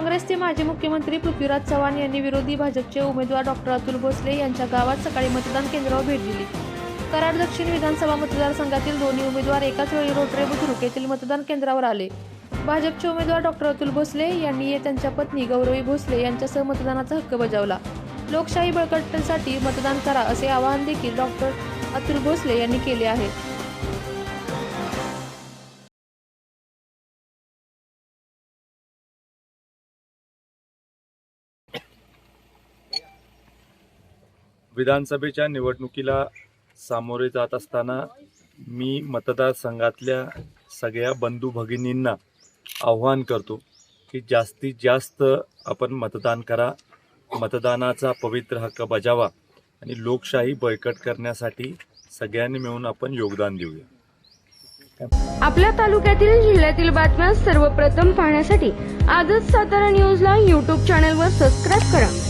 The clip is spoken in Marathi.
माजी मुख्यमंत्री पृथ्वीराज चव्हाण यांनी विरोधी भाजपचे उमेदवार डॉक्टर अतुल भोसले यांच्या गावात सकाळी मतदान केंद्रावर भेट दिली. कराड दक्षिण विधानसभा मतदारसंघातील दोन्ही उमेदवार एकाच वेळी रोटरे बुद्रुक येथील मतदान केंद्रावर आले. भाजपचे उमेदवार डॉक्टर अतुल भोसले यांनी त्यांच्या पत्नी गौरवी भोसले यांच्यासह मतदानाचा हक्क बजावला. लोकशाही बळकटसाठी मतदान करा असे आवाहन देखील डॉक्टर अतुल भोसले यांनी केले आहे. विधानसभेच्या निवडणुकीला सामोरे जात असताना मी मतदारसंघातल्या सगळ्या बंधू भगिनींना आव्हान करतो की जास्तीत जास्त आपण मतदान करा मतदानाचा पवित्र हक्क बजावा आणि लोकशाही बळकट करण्यासाठी सगळ्यांनी मिळून आपण योगदान देऊया. आपल्या तालुक्यातील जिल्ह्यातील बातम्या सर्वप्रथम पाहण्यासाठी आजच सातारा न्यूजला यूट्यूब चॅनलवर सबस्क्राईब करा.